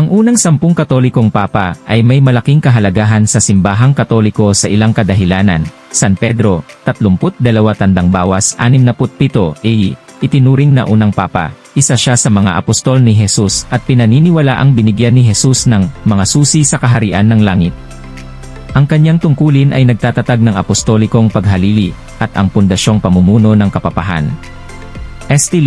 Ang unang sampung katolikong papa ay may malaking kahalagahan sa simbahang katoliko sa ilang kadahilanan. San Pedro, 32 tandang bawas 67 AE, itinuring na unang papa. Isa siya sa mga apostol ni Jesus at pinaniniwala ang binigyan ni Jesus ng mga susi sa kaharian ng langit. Ang kanyang tungkulin ay nagtatatag ng apostolikong paghalili at ang pundasyong pamumuno ng kapapahan. St.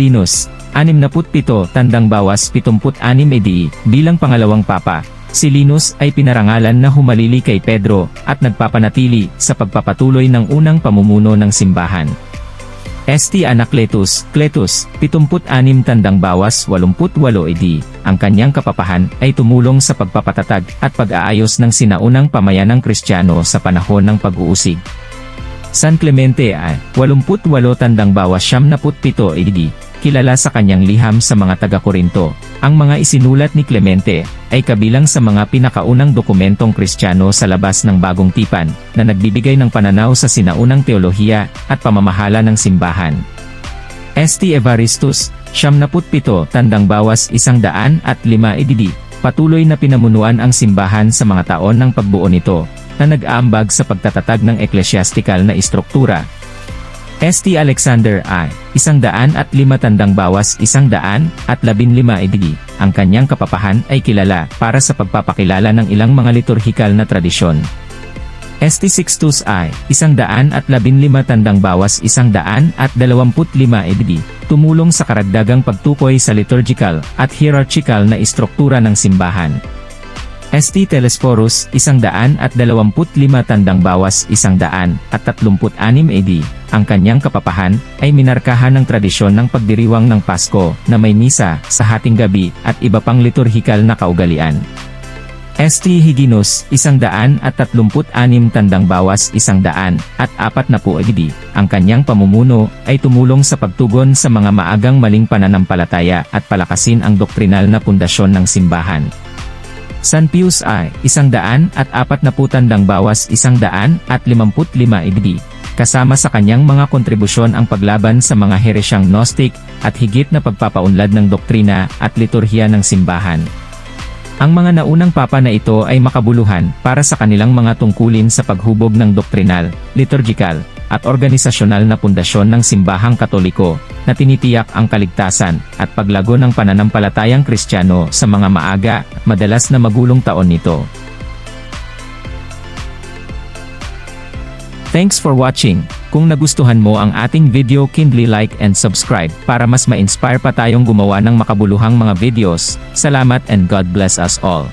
Linus, 67 tandang bawas 76 AD, bilang pangalawang papa, si Linus ay pinarangalan na humalili kay Pedro at nagpapanatili sa pagpapatuloy ng unang pamumuno ng simbahan. St. Anacletus, Cletus, 76 tandang bawas 88 AD, ang kanyang kapapahan ay tumulong sa pagpapatatag at pag-aayos ng sinaunang pamayanang Kristiyano sa panahon ng pag-uusig. San Clemente ay 88 tandang bawas 77 AD, kilala sa kanyang liham sa mga taga-Korinto. Ang mga isinulat ni Clemente ay kabilang sa mga pinakaunang dokumentong Kristiyano sa labas ng bagong tipan na nagbibigay ng pananaw sa sinaunang teolohiya at pamamahala ng simbahan. St. Evaristus, 77 tandang bawas 105 AD, patuloy na pinamunuan ang simbahan sa mga taon ng pagbuo nito, na nag-aambag sa pagtatatag ng eklesyastikal na istruktura. St. Alexander I, isang daan at lima tandang bawas isang daan at labinlima AD, ang kanyang kapapahan ay kilala para sa pagpapakilala ng ilang mga liturhikal na tradisyon. St. Sixtus I, isang daan at labinlima tandang bawas isang daan at dalawamput lima AD, tumulong sa karagdagang pagtukoy sa liturgical at hierarchical na istruktura ng simbahan. St. Telesphorus, isang tandang bawas isang daan at tatlumput anim AD, ang kanyang kapapahan ay minarkahan ng tradisyon ng pagdiriwang ng Pasko na may misa sa hating gabi at iba pang liturhikal na kaugalian. St. Hyginus, isang daan at tatlumput anim tandang bawas isang daan ang kanyang pamumuno ay tumulong sa pagtugon sa mga maagang maling pananampalataya at palakasin ang doktrinal na pundasyon ng simbahan. San Pius I, isang daan at apat na putandang bawas isang daan at limamput lima AD. Kasama sa kanyang mga kontribusyon ang paglaban sa mga heresyang Gnostic at higit na pagpapaunlad ng doktrina at liturhiya ng simbahan. Ang mga naunang papa na ito ay makabuluhan para sa kanilang mga tungkulin sa paghubog ng doktrinal, liturgical, at organisasyonal na pundasyon ng simbahang katoliko, na tinitiyak ang kaligtasan at paglago ng pananampalatayang kristyano sa mga maaga, madalas na magulong taon nito. Thanks for watching. Kung nagustuhan mo ang ating video kindly like and subscribe para mas ma-inspire pa tayong gumawa ng makabuluhang mga videos. Salamat and God bless us all.